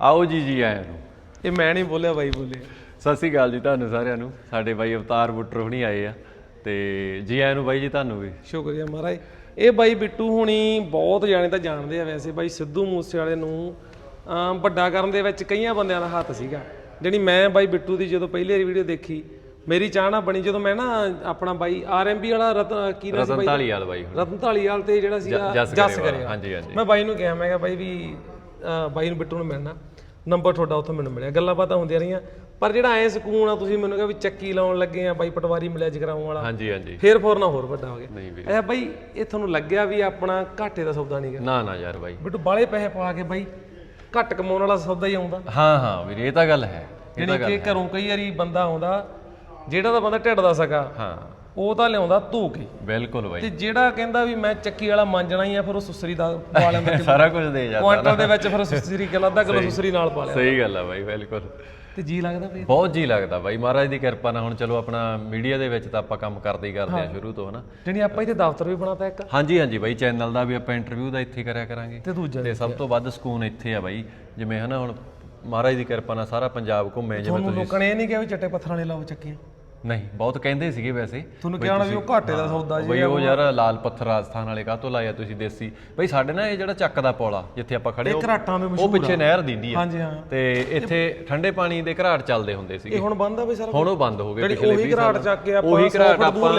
ਆਓ ਜੀ ਜੀ ਆਇਆਂ ਨੂੰ। ਇਹ ਮੈਂ ਨਹੀਂ ਬੋਲਿਆ ਬਾਈ ਬੋਲਿਆ। ਸਤਿ ਸ੍ਰੀ ਅਕਾਲ ਜੀ ਤੁਹਾਨੂੰ ਸਾਰਿਆਂ ਨੂੰ। ਸਾਡੇ ਬਾਈ ਅਵਤਾਰ ਬੁੱਟਰ ਹੁਣੀ ਆਏ ਆ ਤੇ ਜੀ ਆਇਆਂ ਨੂੰ ਬਾਈ ਜੀ ਤੁਹਾਨੂੰ ਵੀ। ਸ਼ੁਕਰੀਆ ਮਹਾਰਾਜ। ਇਹ ਬਾਈ ਬਿੱਟੂ ਹੁਣੀ ਬਹੁਤ ਜਾਣੇ ਤਾਂ ਜਾਣਦੇ ਆ ਵੈਸੇ। ਬਾਈ ਸਿੱਧੂ ਮੂਸੇ ਵਾਲੇ ਨੂੰ ਅਮ ਵੱਡਾ ਕਰਨ ਦੇ ਵਿੱਚ ਕਈਆਂ ਬੰਦਿਆਂ ਦਾ ਹੱਥ ਸੀਗਾ। ਜਿਹੜੀ ਮੈਂ ਬਾਈ ਬਿੱਟੂ ਦੀ ਜਦੋਂ ਪਹਿਲੀ ਵਾਰੀ ਵੀਡੀਓ ਦੇਖੀ ਮੇਰੀ ਚਾਹਨਾ ਬਣੀ ਜਦੋਂ ਮੈਂ ਨਾ ਆਪਣਾ ਬਾਈ ਆਰਐਮਬੀ ਵਾਲਾ ਰਤਨ ਕੀ ਨਾਮ ਸੀ ਰਤਨ ਬਾਈ ਢਾਲੀਵਾਲ ਬਾਈ ਹੁਣ। ਰਤਨ ਢਾਲੀਵਾਲ ਤੇ ਜਿਹੜਾ ਸੀਗਾ ਜੱਸ ਜੱਸ ਕਰਿਆ ਹਾਂਜੀ, ਹਾਂਜੀ। ਮੈਂ ਬਾਈ ਨੂੰ ਕਿਹਾ ਮੈਂ ਕਿਹਾ ਬਾਈ ਵੀ ਅਹ ਬਾਈ ਨੂੰ ਬਿੱਟੂ ਨੂੰ ਮਿਲਣਾ। ਨੰਬਰ ਤੁਹਾਡਾ ਉੱਥੋਂ ਮੈਨੂੰ ਮਿਲਿਆ। ਗੱਲਾਂ ਬਾਤਾਂ ਹੁੰਦੀਆਂ ਰਹੀਆਂ। ਪਰ ਜਿਹੜਾ ਐ ਸਕੂਨ ਆ ਤੁਸੀਂ ਮੈਨੂੰ ਕਿਹਾ ਵੀ ਚੱਕੀ ਲਾਉਣ ਲੱਗੇ ਆ ਬਾਈ ਪਟਵਾਰੀ ਮਿਲਿਆ ਜਗਰਾਉਂ ਵਾਲਾ। ਹਾਂਜੀ ਹਾਂਜੀ। ਫੇਰ ਫੋਰ ਨਾ ਹੋਰ ਵੱਡਾ ਹੋ ਗਿਆ। ਨਹੀਂ ਵੀਰੇ ਅੱਛਾ ਬਾਈ ਇਹ ਤੁਹਾਨੂੰ ਲੱਗਿਆ ਵੀ ਆਪਣਾ ਘਾਟੇ ਦਾ ਸੌਦਾ ਨਹੀਂਗਾ ਨਾ ਨਾ ਯਾਰ ਬਾਈ। ਬਿੱਟੂ ਬਾਲੇ ਪੈਸੇ ਪਾ ਕੇ ਬਾਈ ਘੱਟ ਕਮਾਉਣ ਵਾਲਾ ਸੌਦਾ ਹੀ ਆਉਂਦਾ। ਹਾਂ ਹਾਂ ਵੀਰੇ ਇਹ ਤਾਂ ਗੱਲ ਹੈ। ਇਹ ਤਾਂ ਜਿਹੜੀ ਕਿ ਘਰੋਂ ਕਈ ਵਾਰੀ ਬੰਦਾ ਆਉਂਦਾ ਜਿਹੜਾ ਤਾਂ ਬੰਦਾ ਢਿੱਡ ਦਾ ਸਕਾ। ਹਾਂ। ਉਹ ਤਾਂ ਲਿਆਉਂਦਾ ਧੋ ਕੇ। ਬਿਲਕੁਲ ਬਾਈ। ਤੇ ਜਿਹੜਾ ਕਹਿੰਦਾ ਵੀ ਮੈਂ ਚੱਕੀ ਵਾਲਾ ਮੰਜਣਾ ਹੀ ਆ ਫਿਰ ਉਹ ਸੁਸਰੀ ਦਾ ਪਾ ਲੈਂਦਾ। ਸਾਰਾ ਕੁਝ ਦੇ ਜਾਂਦਾ। ਕੁਆਂਟਲ ਦੇ ਵਿੱਚ ਫਿਰ ਸੁਸਰੀ ਕਿਲੋ ਅੱਧਾ ਕਿਲੋ ਸੁਸਰੀ ਨਾਲ ਪਾ ਲਿਆ। ਸਹੀ ਗੱਲ ਆ ਬਾਈ ਬਿਲਕੁਲ। ਤੇ ਜੀ ਲੱਗਦਾ ਵੀ ਬਹੁਤ ਜੀ ਲੱਗਦਾ ਬਾਈ ਮਹਾਰਾਜ ਦੀ ਕਿਰਪਾ ਨਾਲ ਹੁਣ ਚਲੋ ਆਪਣਾ ਮੀਡੀਆ ਦੇ ਵਿੱਚ ਤਾਂ ਆਪਾਂ ਕੰਮ ਕਰਦੇ ਹੀ ਕਰਦੇ ਆ ਸ਼ੁਰੂ ਤੋਂ ਹਨਾ। ਜਿਹੜੀ ਆਪਾਂ ਇੱਥੇ ਦਫ਼ਤਰ ਵੀ ਬਣਾਤਾ ਇੱਕ। ਹਾਂਜੀ ਹਾਂਜੀ ਬਾਈ ਚੈਨਲ ਦਾ ਵੀ ਆਪਾਂ ਇੰਟਰਵਿਊ ਦਾ ਇੱਥੇ ਕਰਿਆ ਕਰਾਂਗੇ। ਤੇ ਦੂਜਾ ਤੇ ਸਭ ਤੋਂ ਵੱਧ ਸਕੂਨ ਇੱਥੇ ਆ ਬਾਈ ਜਿਵੇਂ ਹਨਾ ਹੁਣ ਮਹਾਰਾਜ ਦੀ ਕਿਰਪਾ ਨਾਲ ਸਾਰਾ ਪੰਜਾਬ ਘੁੰਮੇ ਜਿਵੇਂ ਤੁਹਾਨੂੰ ਲੋਕਾਂ ਨੇ ਇਹ ਨਹੀਂ ਕਿਹਾ ਵੀ ਚੱਟੇ ਪੱਥਰਾਂ ਵਾਲੇ ਲਾਓ ਚੱਕੀਆਂ। ਨਹੀਂ ਬਹੁਤ ਕਹਿੰਦੇ ਸੀਗੇ ਵੈਸੇ। ਤੁਹਾਨੂੰ ਕਿਹਾ ਹੋਣਾ ਵੀ ਉਹ ਘਾਟੇ ਦਾ ਸੌਦਾ ਜੀ ਬਈ ਉਹ ਯਾਰ ਲਾਲ ਪੱਥਰ ਰਾਜਸਥਾਨ ਵਾਲੇ ਕਾਹਤੋਂ ਲਾਇਆ ਤੁਸੀਂ ਦੇਸੀ? ਬਈ ਸਾਡੇ ਨਾ ਇਹ ਜਿਹੜਾ ਚੱਕ ਦਾ ਪੌਲਾ ਜਿੱਥੇ ਆਪਾਂ ਖੜੇ ਉਹ ਘਰਾਟਾਂ ਦੇ ਉਹ ਪਿੱਛੇ ਨਹਿਰ ਦਿੰਦੀ ਆ। ਹਾਂਜੀ ਹਾਂ। ਤੇ ਇੱਥੇ ਠੰਡੇ ਪਾਣੀ ਦੇ ਘਰਾਟ ਚੱਲਦੇ ਹੁੰਦੇ ਇਹ ਸੀਗੇ ਹੁਣ ਬੰਦ ਆ ਬਈ ਸਾਰਾ ਹੁਣ ਉਹ ਬੰਦ ਹੋ ਗਏ ਜਿਹੜੀ ਪਿਛਲੇ ਉਹੀ 20 ਘਰਾਟ ਚੱਕ ਕੇ ਆਪਾਂ ਉਹੀ 100 ਘਰਾਟ ਆਪਾਂ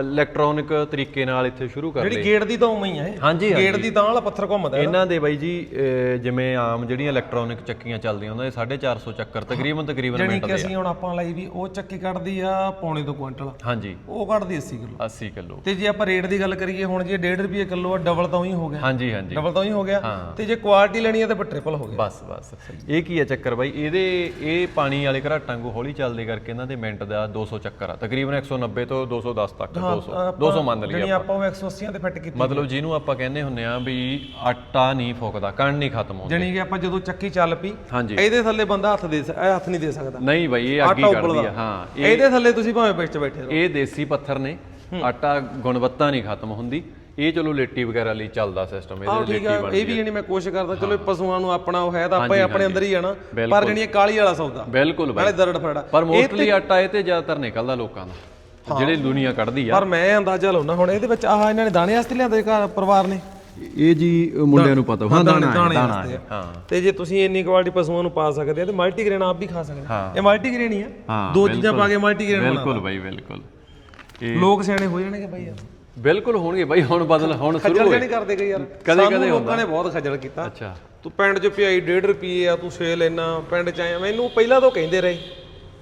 ਇਲੈਕਟ੍ਰੋਨਿਕ ਤਰੀਕੇ ਨਾਲ ਇੱਥੇ ਸ਼ੁਰੂ ਕਰ ਜਿਹੜੀ ਗੇਟ ਦੀ ਤਾਂ ਉਵੇਂ ਹੀ ਆ ਇਹ। ਹਾਂਜੀ ਗੇਟ ਦੀ ਤਾਂ ਵਾਲਾ ਪੱਥਰ ਘੁੰਮਦਾ ਹੈ ਇਹਨਾਂ ਦੇ ਬਾਈ ਜੀ ਜਿਵੇਂ ਆਮ ਜਿਹੜੀਆਂ ਇਲੈਕਟ੍ਰੋਨਿਕ ਚੱਕੀਆਂ ਚੱਲਦੀਆਂ ਉਹਨਾਂ ਦੇ 450 ਚੱਕਰ ਤਕਰੀਬਨ ਤਕਰੀਬਨ ਮਿੰਟ ਕਿ ਦੇ ਅਸੀਂ ਹੁਣ ਆਪਾਂ ਲਈ ਵੀ ਉਹ ਚੱਕੀ ਕੱਢਦੀ ਆ ਪੌਣੇ ਤੋਂ ਕੁਇੰਟਲ ਹਾਂਜੀ। ਉਹ ਕੱਢਦੀ 80 ਕਿਲੋ। 80 ਕਿਲੋ। ਤੇ ਜੇ ਆਪਾਂ ਰੇਟ ਦੀ ਗੱਲ ਕਰੀਏ ਹੁਣ ਜੇ 1.5 ਰੁਪਏ ਕਿਲੋ ਆ ਡਬਲ ਤਾਂ ਉਹੀ ਹੋ ਗਿਆ। ਹਾਂਜੀ ਹਾਂਜੀ। ਡਬਲ ਤਾਂ ਉਹੀ ਹੋ ਗਿਆ। ਤੇ ਜੇ ਕੁਆਲਿਟੀ ਲੈਣੀ ਆ ਤਾਂ ਟ੍ਰਿਪਲ ਹੋ ਗਿਆ। ਬਸ ਬਸ। ਇਹ ਕੀ ਹੈ ਚੱਕਰ ਬਾਈ? ਇਹਦੇ ਇਹ ਪਾਣੀ ਵਾਲੇ ਘਰਾਟਾਂ ਕੋ ਹੌਲੀ ਚੱਲਦੇ ਕਰਕੇ ਇਹਨਾਂ ਦੇ ਮਿੰਟ ਦਾ 200 ਚੱਕਰ ਆ। ਤਕਰੀਬਨ 190 ਤੋਂ 210 ਤੱਕ 200 200 ਮੰਨ ਲਈਏ ਆਪਾਂ। ਉਹ 180 ਤੇ ਫਿੱਟ ਕੀਤੀ ਮਤਲਬ ਜਿਹਨੂੰ ਆਪਾਂ ਕਹਿੰਦੇ ਹੁੰਨੇ ਆ ਵੀ ਆਟਾ ਨਹੀਂ ਫੁੱਕਦਾ ਕਣ ਨਹੀਂ ਖਤਮ ਹੁੰਦਾ। ਜਾਣੀ ਕਿ ਆਪਾਂ ਜਦੋਂ ਚੱਕੀ ਚੱਲ ਪਈ ਇਹਦੇ ਥੱਲੇ ਬੰਦਾ ਹੱਥ ਦੇ ਹੱਥ ਨਹੀਂ ਦੇ ਸਕਦਾ। ਨਹੀਂ ਬਾਈ ਇਹ ਅੱਗ ਹੀ ਕੱਢਦੀ ਆ। ਹਾਂ ਇਹ ਇਹਦੇ ਥੱਲੇ ਤੁਸੀਂ ਭਾਵੇਂ ਵਿੱਚ ਬੈਠੇ ਰਹੋ। ਇਹ ਦੇਸੀ ਪੱਥਰ ਨੇ ਆਟਾ ਗੁਣਵੱਤਾ ਨਹੀਂ ਖਤਮ ਹੁੰਦੀ। ਇਹ ਚਲੋ ਲੇਟੀ ਵਗੈਰਾ ਲਈ ਚੱਲਦਾ ਸਿਸਟਮ ਇਹਦੇ ਠੀਕ ਆ ਲੇਟੀ ਇਹ ਵੀ ਜਾਣੀ ਮੈਂ ਕੋਸ਼ਿਸ਼ ਕਰਦਾ ਚਲੋ ਪਸ਼ੂਆਂ ਨੂੰ ਆਪਣਾ ਉਹ ਹੈ ਤਾਂ ਆਪਾਂ ਆਪਣੇ ਅੰਦਰ ਹੀ ਆ ਨਾ ਪਰ ਜਾਣੀ ਇਹ ਕਾਲੀ ਵਾਲਾ ਸੌਦਾ ਬਿਲਕੁਲ ਨਾਲੇ ਦਰੜ ਫਰੜਾ ਪਰ ਮੋਸਟਲੀ ਆਟਾ ਇਹ ਤੇ ਜ਼ਿਆਦਾਤਰ ਨਿਕਲਦਾ ਲੋਕਾਂ ਦਾ ਜਿਹੜੇ ਦੁਨੀਆ ਕੱਢਦੀ ਆ। ਪਰ ਮੈਂ ਅੰਦਾਜ਼ਾ ਲਾਉਣਾ ਹੁਣ ਇਹਦੇ ਵਿੱਚ ਆਹ ਇਹਨਾਂ ਨੇ ਦਾਣੇ ਵਾਸਤੇ ਲਿਆਂਦੇ ਘਰ ਪਰਿਵਾਰ ਨੇ? ਇਹ ਜੀ ਮੁੰਡਿਆਂ ਨੂੰ ਪਤਾ ਹਾਂ ਦਾਣੇ ਦਾਣੇ ਹਾਂ। ਤੇ ਜੇ ਤੁਸੀਂ ਇੰਨੀ ਕੁਆਲਿਟੀ ਪਸ਼ੂਆਂ ਨੂੰ ਪਾ ਸਕਦੇ ਆ ਤੇ ਮਲਟੀਗ੍ਰੇਨ ਆਪ ਵੀ ਖਾ ਸਕਦੇ ਆ। ਇਹ ਮਲਟੀਗ੍ਰੇਨ ਹੀ ਆ। ਦੋ ਚੀਜ਼ਾਂ ਪਾ ਕੇ ਮਲਟੀਗ੍ਰੇਨ ਬਣਾ ਬਿਲਕੁਲ ਬਾਈ ਬਿਲਕੁਲ। ਲੋਕ ਸਿਆਣੇ ਹੋ ਜਾਣਗੇ ਬਾਈ ਯਾਰ। ਬਿਲਕੁਲ ਹੋਣਗੇ ਬਾਈ ਹੁਣ ਬਦਲ ਹੁਣ ਸ਼ੁਰੂ ਖੱਜਲ ਹੋਏ। ਨਹੀਂ ਕਰਦੇ ਗਏ ਯਾਰ? ਕਦੇ- ਕਦੇ ਲੋਕਾਂ ਨੇ ਬਹੁਤ ਖੱਜਲ ਕੀਤਾ। ਅੱਛਾ। ਤੂੰ ਪਿੰਡ 'ਚ ਪਿਆਈ 1.5 ਰੁਪਏ ਆ ਤੂੰ ਸੇਲ ਇੰਨਾ ਪਿੰਡ 'ਚ ਆਇਆ ਮੈਨੂੰ ਪਹਿਲਾਂ ਤੋਂ ਕਹਿੰਦੇ ਰਹੇ।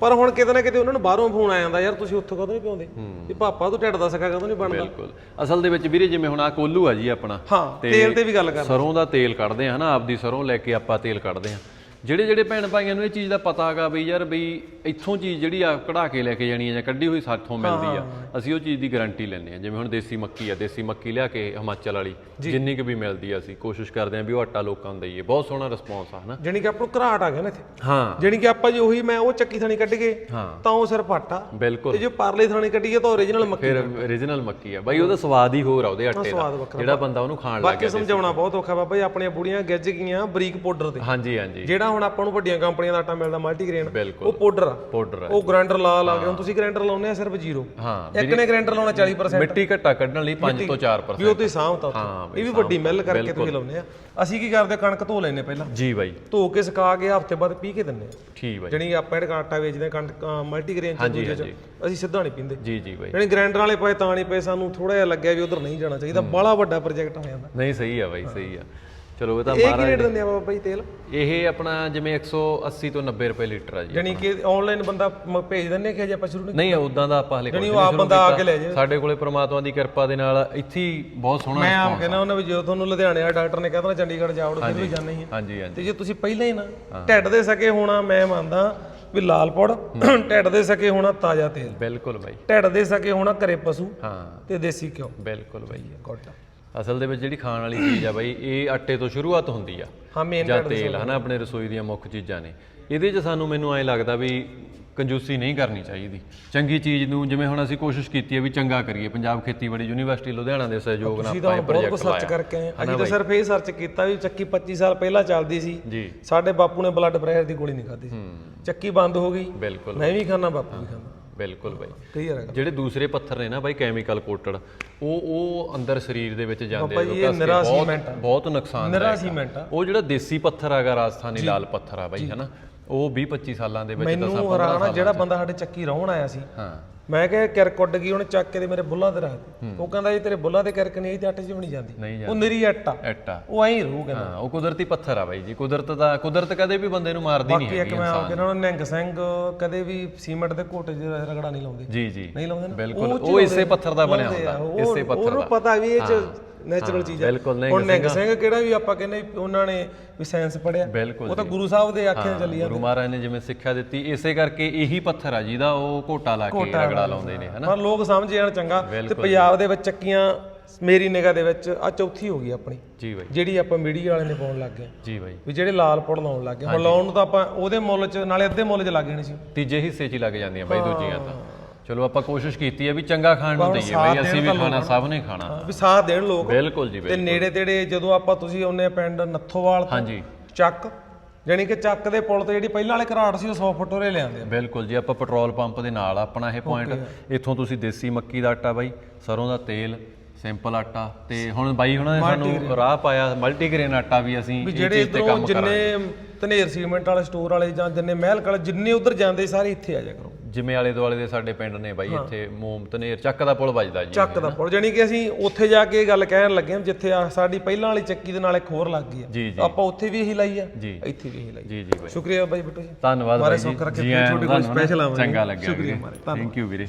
ਪਰ ਹੁਣ ਕਿਤੇ ਨਾ ਕਿਤੇ ਉਹਨਾਂ ਨੂੰ ਬਾਹਰੋਂ ਫੋਨ ਆ ਜਾਂਦਾ ਯਾਰ ਤੁਸੀਂ ਉੱਥੋਂ ਕਦੋਂ ਨਹੀਂ ਪਿਆਉਂਦੇ ਵੀ ਪਾਪਾ ਤੂੰ ਢਿੱਡ ਦਾ ਸਕਾ ਕਦੋਂ ਨਹੀਂ ਬਣਦਾ? ਬਿਲਕੁਲ। ਅਸਲ ਦੇ ਵਿੱਚ ਵੀਰੇ ਜਿਵੇਂ ਹੁਣ ਆ ਕੋਲੂ ਆ ਜੀ ਆਪਣਾ ਹਾਂ ਤੇਲ ਤੇ ਵੀ ਗੱਲ ਕਰ ਸਰੋਂ ਦਾ ਤੇਲ ਕੱਢਦੇ ਆ ਹਨਾ ਆਪਦੀ ਸਰੋਂ ਲੈ ਕੇ ਆਪਾਂ ਤੇਲ ਕੱਢਦੇ ਆ। ਜਿਹੜੇ ਜਿਹੜੇ ਭੈਣ ਭਾਈਆਂ ਨੂੰ ਇਹ ਚੀਜ਼ ਦਾ ਪਤਾ ਹੈਗਾ ਬਈ ਯਾਰ ਬਈ ਇੱਥੋਂ ਚੀਜ਼ ਜਿਹੜੀ ਆ ਕਢਾ ਕੇ ਲੈ ਕੇ ਜਾਣੀ ਆ ਜਾਂ ਕੱਢੀ ਹੋਈ ਸਾਥੋਂ ਮਿਲਦੀ ਆ ਅਸੀਂ ਉਹ ਚੀਜ਼ ਦੀ ਗਾਰੰਟੀ ਲੈਂਦੇ ਆ। ਜਿਵੇਂ ਹੁਣ ਦੇਸੀ ਮੱਕੀ ਆ ਦੇਸੀ ਮੱਕੀ ਲਿਆ ਕੇ ਹਿਮਾਚਲ ਵਾਲੀ ਜਿੰਨੀ ਕੁ ਵੀ ਮਿਲਦੀ ਆ ਅਸੀਂ ਕੋਸ਼ਿਸ਼ ਕਰਦੇ ਆ ਵੀ ਉਹ ਆਟਾ ਲੋਕਾਂ ਨੂੰ ਦਈਏ। ਬਹੁਤ ਸੋਹਣਾ ਰਿਸਪੌਂਸ ਆ ਹਨਾ? ਜਾਣੀ ਕਿ ਆਪਾਂ ਨੂੰ ਘਰਾਟ ਆ ਗਿਆ ਨਾ ਇੱਥੇ। ਹਾਂ। ਜਾਣੀ ਕਿ ਆਪਾਂ ਜੇ ਉਹੀ ਮੈਂ ਉਹ ਚੱਕੀ ਥਾਣੀ ਕੱਢ ਗਏ ਹਾਂ। ਤਾਂ ਉਹ ਸਿਰਫ ਆਟਾ। ਬਿਲਕੁਲ। ਤੇ ਜੇ ਪਰਲੇ ਥਾਣੀ ਕੱਢੀਏ ਤਾਂ ਓਰੀਜਨਲ ਮੱਕੀ ਫਿਰ origignal ਮੱਕੀ ਆ। ਬਾਈ ਉਹਦਾ ਸਵਾਦ ਹੀ ਹੋਰ ਆ ਉਹਦੇ ਆਟੇ ਦਾ। ਜਿਹੜਾ ਬੰਦਾ ਉਹਨੂੰ ਖਾਣ ਲੱਗ ਬਾਕੀ ਸਮਝਾਉਣਾ ਬਹੁਤ ਔਖਾ ਬਾਬਾ ਜੀ ਆਪਣੀਆਂ ਬੁੜੀਆਂ ਗਿੱਜ ਗਈਆਂ ਬਰੀਕ ਪਾਊਡਰ ਤੇ। ਹਾਂਜੀ ਹਾਂਜੀ। ਜਿਹੜਾ ਹੁਣ ਆਪਾਂ ਨੂੰ ਵੱਡੀਆਂ ਕੰਪਨੀਆਂ ਦਾ ਆਟਾ ਮਿਲਦਾ ਮਲਟੀਗ੍ਰੇਨ ਬਿਲਕੁਲ। ਉਹ ਪਾਊਡਰ ਆ। ਪਾਊਡਰ ਆ ਉਹ ਗ੍ਰਾਈਂਡਰ ਲਾ ਲਾ ਕੇ ਹੁਣ ਤੁਸੀਂ ਗ੍ਰਾਈਂਡਰ ਲਾਉਨੇ ਆ ਸਿਰਫ ਜ਼ੀਰੋ ਹਾਂ ਇੱਕ ਨੇ ਗ੍ਰਾਈਂਡਰ ਲਾਉਣਾ 40% ਮਿੱਟੀ ਘੱਟਾ ਕੱਢਣ ਲਈ 5 ਤੋਂ 4% ਵੀ ਉਹ ਤੁਸੀਂ ਸਾਂਭਤਾ ਹਾਂ, ਉੱਥੇ। ਇਹ ਵੀ ਵੱਡੀ ਮਿਲ ਕਰਕੇ ਤੁਸੀਂ ਲਾਉਨੇ ਆ। ਅਸੀਂ ਕੀ ਕਰਦੇ ਕਣਕ ਧੋ ਲੈਨੇ ਪਹਿਲਾਂ। ਜੀ ਬਾਈ। ਧੋ ਕੇ ਸੁਕਾ ਕੇ ਹਫ਼ਤੇ ਬਾਅਦ ਪੀ ਕੇ ਦਿੰਨੇ ਆ ਠੀਕ ਬਾਈ। ਜਣੀ ਆਪਾਂ ਜਿਹੜਾ ਆਟਾ ਵੇਚਦੇ ਆ ਕਣਕ ਮਲਟੀਗ੍ਰੇਨ ਚ ਦੂਜੇ ਚ ਅਸੀਂ ਸਿੱਧਾ ਨਹੀਂ ਪੀਂਦੇ। ਜੀ ਜੀ ਬਾਈ। ਜਣੀ ਗ੍ਰਾਈਂਡਰ ਵਾਲੇ ਪਏ ਤਾਂ ਨਹੀਂ ਪਏ ਸਾਨੂੰ ਥੋੜਾ ਜਿਹਾ ਲੱਗਿਆ ਵੀ ਉਧਰ ਨਹੀਂ ਜਾਣਾ ਚਾਹੀਦਾ। ਬੜਾ ਵੱਡਾ ਪ੍ਰੋਜੈਕਟ ਹੋ ਜਾਂਦਾ। ਨਹੀਂ ਸਹੀ ਆ ਬਾਈ ਸਹੀ ਆ। ਚਲੋ ਇਹ ਤਾਂ ਇਹ ਕੀ ਰੇਟ ਦਿੰਦੇ ਆ ਬਾਬਾ ਜੀ ਤੇਲ? ਇਹ ਆਪਣਾ ਜਿਵੇਂ 180 ਤੋਂ 90 ਰੁਪਏ ਲੀਟਰ ਆ ਜੀ ਜਣੀ ਕਿ ਆਨਲਾਈਨ ਬੰਦਾ ਮ- ਭੇਜ ਦਿੰਨੇ ਕਿ ਜੇ ਆਪਾਂ ਸ਼ੁਰੂ ਨਹੀਂ ਨਹੀਂ ਉਦਾਂ ਦਾ ਆਪਾਂ ਹਲੇ ਨਹੀਂ ਉਹ ਆਪ ਸ਼ੁਰੂ ਬੰਦਾ ਆ ਕੀਤਾ। ਕੇ ਲੈ ਜਾਏ ਸਾਡੇ ਕੋਲੇ ਪ੍ਰਮਾਤਮਾ ਦੀ ਕਿਰਪਾ ਦੇ ਨਾਲ ਇੱਥੇ ਹੀ ਬਹੁਤ ਸੋਹਣਾ ਮੈਂ ਆਪ ਕਹਿੰਦਾ ਉਹਨਾਂ ਵੀ ਜਦੋਂ ਤੁਹਾਨੂੰ ਲੁਧਿਆਣੇ ਆ ਡਾਕਟਰ ਨੇ ਕਹਿੰਦਾ ਚੰਡੀਗੜ੍ਹ ਜਾਓ ਫਿਰ ਵੀ ਜਾਣਾ ਹੀ ਹੈ ਹਾਂਜੀ ਹਾਂਜੀ। ਤੇ ਜੇ ਤੁਸੀਂ ਪਹਿਲਾਂ ਹੀ ਨਾ ਢਿੱਡ ਦੇ ਸਕੇ ਹੋਣਾ ਮੈਂ ਮੰਨਦਾ ਵੀ ਲਾਲ ਪੌੜ ਢਿੱਡ ਦੇ ਸਕੇ ਹੋਣਾ ਤਾਜ਼ਾ ਤੇਲ। ਬਿਲਕੁਲ ਬਾਈ। ਢਿੱਡ ਦੇ ਸਕੇ ਹੋਣਾ ਘਰੇ ਪਸ਼ੂ ਹਾਂ। ਤੇ ਦੇਸੀ ਘਿਓ। ਬਿਲਕੁਲ ਬਾਈ। ਕੋਟਾ ਅਸਲ ਦੇ ਵਿੱਚ ਜਿਹੜੀ ਖਾਣ ਵਾਲੀ ਚੀਜ਼ ਆ ਬਾਈ ਇਹ ਆਟੇ ਤੋਂ ਸ਼ੁਰੂਆਤ ਹੁੰਦੀ ਆ। ਹਾਂ ਮੇਨ ਜਾਂ ਤੇਲ ਹਨਾ ਆਪਣੇ ਰਸੋਈ ਦੀਆਂ ਮੁੱਖ ਚੀਜ਼ਾਂ ਨੇ। ਇਹਦੇ 'ਚ ਸਾਨੂੰ ਮੈਨੂੰ ਐਂ ਲੱਗਦਾ ਵੀ ਕੰਜੂਸੀ ਨਹੀਂ ਕਰਨੀ ਚਾਹੀਦੀ। ਚੰਗੀ ਚੀਜ਼ ਨੂੰ ਜਿਵੇਂ ਹੁਣ ਅਸੀਂ ਕੋਸ਼ਿਸ਼ ਕੀਤੀ ਹੈ ਵੀ ਚੰਗਾ ਕਰੀਏ। ਪੰਜਾਬ ਖੇਤੀਬਾੜੀ ਯੂਨੀਵਰਸਿਟੀ ਲੁਧਿਆਣਾ ਦੇ ਸਹਿਯੋਗ ਨਾਲ ਆਪਾਂ ਇਹ ਬਹੁਤ ਕੁਝ ਪ੍ਰੋਜੈਕਟ ਸਰਚ ਲਾਇਆ। ਕਰਕੇ ਆਏ। ਅਸੀਂ ਤਾਂ ਸਿਰਫ ਇਹ ਸਰਚ ਕੀਤਾ ਵੀ ਚੱਕੀ 25 ਸਾਲ ਪਹਿਲਾਂ ਚੱਲਦੀ ਸੀ। ਸਾਡੇ ਬਾਪੂ ਨੇ ਬਲੱਡ ਪ੍ਰੈਸ਼ਰ ਦੀ ਗੋਲੀ ਨਹੀਂ ਖਾਧੀ ਸੀ। ਚੱਕੀ ਬੰਦ ਹੋ ਗਈ। ਮੈਂ ਵੀ ਖਾਣਾ ਬਾਪੂ ਵੀ ਖਾਂਦਾ ਬਿਲਕੁਲ ਬਾਈ। ਕਲੀਅਰ ਜਿਹੜੇ ਦੂਸਰੇ ਪੱਥਰ ਨੇ ਨਾ ਬਾਈ ਕੈਮੀਕਲ ਕੋਟਡ ਉਹ ਉਹ ਅੰਦਰ ਸਰੀਰ ਦੇ ਵਿੱਚ ਜਾਂਦੇ ਇਹ ਨਿਰਾ ਬਹੁਤ ਸੀਮੈਂਟ ਆ। ਬਹੁਤ ਨੁਕਸਾਨ ਨਿਰਾ ਸੀਮੈਂਟ ਉਹ ਜਿਹੜਾ ਦੇਸੀ ਪੱਥਰ ਹੈਗਾ ਰਾਜਸਥਾਨੀ ਲਾਲ ਪੱਥਰ ਆ ਬਾਈ ਹਨਾ? ਉਹ 20 25 ਸਾਲਾਂ ਦੇ ਵਿੱਚ ਤਾਂ ਮੈਨੂੰ ਆ ਜਿਹੜਾ ਬੰਦਾ ਸਾਡੇ ਚੱਕੀ ਰਹੁਣ ਆਇਆ ਸੀ। ਹਾਂ। ਮੈਂ ਕਿਹਾ ਕਿਰਕ ਉੱਡ ਗਈ ਉਹਨੇ ਚੱਕ ਕੇ ਤੇ ਮੇਰੇ ਬੁੱਲਾਂ ਤੇ ਰੱਖ ਦਿੱਤੀ। ਉਹ ਕਹਿੰਦਾ ਇਹ ਤੇਰੇ ਬੁੱਲਾਂ ਤੇ ਕਿਰਕ ਨਹੀਂ ਇਹ ਤੇ ਆਟੇ 'ਚ ਵੀ ਨਹੀਂ ਜਾਂਦੀ। ਉਹ ਨਿਰੀ ਅੱਟ ਆ। ਐਟਾ ਉਹ ਐਂ ਹੀ ਰਹੂ ਕਹਿੰਦਾ। ਹਾਂ ਉਹ ਕੁਦਰਤੀ ਪੱਥਰ ਆ ਬਾਈ ਜੀ। ਕੁਦਰਤ ਦਾ ਕੁਦਰਤ ਕਦੇ ਵੀ ਬੰਦੇ ਨੂੰ ਮਾਰਦੀ ਨਹੀਂ ਬਾਕੀ ਇੱਕ ਹੈਗੀ ਮੈਂ ਆਪ ਕਹਿੰਦਾ ਨਿਹੰਗ ਸਿੰਘ ਕਦੇ ਵੀ ਸੀਮੈਂਟ ਦੇ ਘੋਟੇ 'ਚ ਰਗੜਾ ਨਹੀਂ ਲਾਉਂਦੇ। ਜੀ ਜੀ। ਨਹੀਂ ਲਾਉਂਦੇ ਨਾ। ਬਿਲਕੁਲ। ਉਹ ਇਸੇ ਪੱਥਰ ਦਾ ਬਣਿਆ ਲਾਉਂਦੇ ਆ, ਹੁੰਦਾ ਉਹ- ਇਸੇ ਪੱਥਰ ਉਹਨੂੰ ਦਾ। ਪਤਾ ਵੀ ਇਹ ਚ ਨੈਚੁਰਲ ਚੀਜ਼ ਹੈ ਬਿਲਕੁਲ ਨਹੀਂ ਹੁਣ ਨਿਹੰਗ ਸਿੰਘ ਕਿਹੜਾ ਵੀ ਆਪਾਂ ਕਹਿੰਦੇ ਵੀ ਉਹਨਾਂ ਨੇ ਵੀ ਸਾਇੰਸ ਪੜਿਆ ਬਿਲਕੁਲ ਉਹ ਤਾਂ ਗੁਰੂ ਸਾਹਿਬ ਦੇ ਆਖੇ ਚੱਲੀ ਗੁਰੂ ਮਹਾਰਾਜ ਨੇ ਜਿਵੇਂ ਸਿੱਖਿਆ ਦਿੱਤੀ ਇਸੇ ਕਰਕੇ ਇਹੀ ਪੱਥਰ ਆ ਜਿਹਦਾ ਉਹ ਘੋਟਾ ਲਾ ਕੇ ਰਗੜਾ ਲਾਉਂਦੇ ਨੇ ਹਨਾ? ਪਰ ਲੋਕ ਸਮਝ ਜਾਣ ਚੰਗਾ ਤੇ ਪੰਜਾਬ ਦੇ ਵਿੱਚ ਚੱਕੀਆਂ ਮੇਰੀ ਨਿਗਾਹ ਦੇ ਵਿੱਚ ਆ ਚੌਥੀ ਹੋ ਗਈ ਆਪਣੀ ਜੀ ਬਾਈ। ਜਿਹੜੀ ਆਪਾਂ ਮੀਡੀਆ ਵਾਲੇ ਨੇ ਪਾਉਣ ਲੱਗ ਗਏ। ਜੀ ਬਾਈ। ਵੀ ਜਿਹੜੇ ਲਾਲ ਪੁੜ ਲਾਉਣ ਲੱਗ ਗਏ। ਹੁਣ ਲਾਉਣ ਨੂੰ ਤਾਂ ਆਪਾਂ ਉਹਦੇ ਮੁੱਲ 'ਚ ਨਾਲੇ ਅੱਧੇ ਮੁੱਲ 'ਚ ਲੱਗ ਜਾਣੀ ਸੀ। ਤੀਜੇ ਹਿੱਸੇ 'ਚ ਹੀ ਲੱਗ ਜਾਂਦੀਆਂ ਬਾਈ ਦੂਜੀਆਂ ਤਾਂ। ਚਲੋ ਆਪਾਂ ਕੋਸ਼ਿਸ਼ ਕੀਤੀ ਹੈ ਵੀ ਚੰਗਾ ਖਾਣ ਨੂੰ ਦਈਏ ਬਾਈ ਅਸੀਂ ਵੀ ਖਾਣਾ ਸਭ ਨੇ ਖਾਣਾ। ਵੀ ਸਾਥ ਦੇਣ ਲੋਕ। ਬਿਲਕੁਲ ਜੀ ਤੇ ਨੇੜੇ ਤੇੜੇ ਜਦੋਂ ਆਪਾਂ ਤੁਸੀਂ ਆਉਨੇ ਪਿੰਡ ਨੱਥੋਵਾਲ ਤੋਂ ਹਾਂਜੀ। ਚੱਕ ਜਾਣੀ ਕਿ ਚੱਕ ਦੇ ਪੁਲ ਤੇ ਜਿਹੜੀ ਪਹਿਲਾਂ ਵਾਲੇ ਘਰਾਟ ਸੀ ਉਹ 100 ਫੁੱਟ ਉਰੇ ਲਿਆਂਦੇ ਆ। ਬਿਲਕੁਲ ਜੀ ਆਪਾਂ ਪੈਟਰੋਲ ਪੰਪ ਦੇ ਨਾਲ ਆਪਣਾ ਇਹ ਪੁਆਇੰਟ ਇੱਥੋਂ ਤੁਸੀਂ ਦੇਸੀ ਮੱਕੀ ਦਾ ਆਟਾ ਬਾਈ ਸਰੋਂ ਦਾ ਤੇਲ ਸਿੰਪਲ ਆਟਾ ਤੇ ਹੁਣ ਬਾਈ ਹੁਣਾਂ ਨੇ ਸਾਨੂੰ ਰਾਹ ਪਾਇਆ ਮਲਟੀਗ੍ਰੇਨ ਆਟਾ ਵੀ ਅਸੀਂ ਇਹ ਚੀਜ਼ ਤੇ ਕੰਮ ਕਰਾਂਗੇ। ਜਿੰਨੇ ਧਨੇਰ ਸੀਮੈਂਟ ਵਾਲੇ ਸਟੋਰ ਵਾਲੇ ਜਾਂ ਜਿੰਨੇ ਮਹਿਲ ਕਲ ਜਿੰਨੇ ਉਧਰ ਜਾਂਦੇ ਸਾਰੇ ਇੱਥੇ ਆ ਜਾ ਕਰੋ। ਜਿਵੇਂ ਆਲੇ ਦੁਆਲੇ ਦੇ ਸਾਡੇ ਪਿੰਡ ਨੇ ਬਾਈ ਇੱਥੇ ਮੋਮ ਧਨੇਰ ਚੱਕ ਦਾ ਪੁਲ ਵੱਜਦਾ ਜੀ। ਚੱਕ ਦਾ ਪੁਲ ਜਾਣੀ ਕਿ ਅਸੀਂ ਉੱਥੇ ਜਾ ਕੇ ਗੱਲ ਕਹਿਣ ਲੱਗੇ ਹਾਂ ਜਿੱਥੇ ਆ ਸਾਡੀ ਪਹਿਲਾਂ ਵਾਲੀ ਚੱਕੀ ਦੇ ਨਾਲ ਇੱਕ ਹੋਰ ਲੱਗ ਗਈ ਆ। ਆਪਾਂ ਉੱਥੇ ਵੀ ਇਹੀ ਲਾਈ ਆ। ਇੱਥੇ ਵੀ ਇਹੀ ਲਾਈ ਜੀ ਜੀ ਬਾਈ। ਸ਼ੁਕਰੀਆ ਬਾਈ ਬਿੱਟੂ ਜੀ। ਧੰਨਵਾਦ ਬਾਈ ਜੀ। ਜੀ ਤੁਹਾਨੂੰ ਨਾ special ਆਵਾਂਗੇ। ਚੰਗਾ ਲੱਗਿਆ ਸ਼ੁਕਰੀਆ ਵੀਰੇ। ਥੈਂਕ ਯੂ ਵੀਰੇ।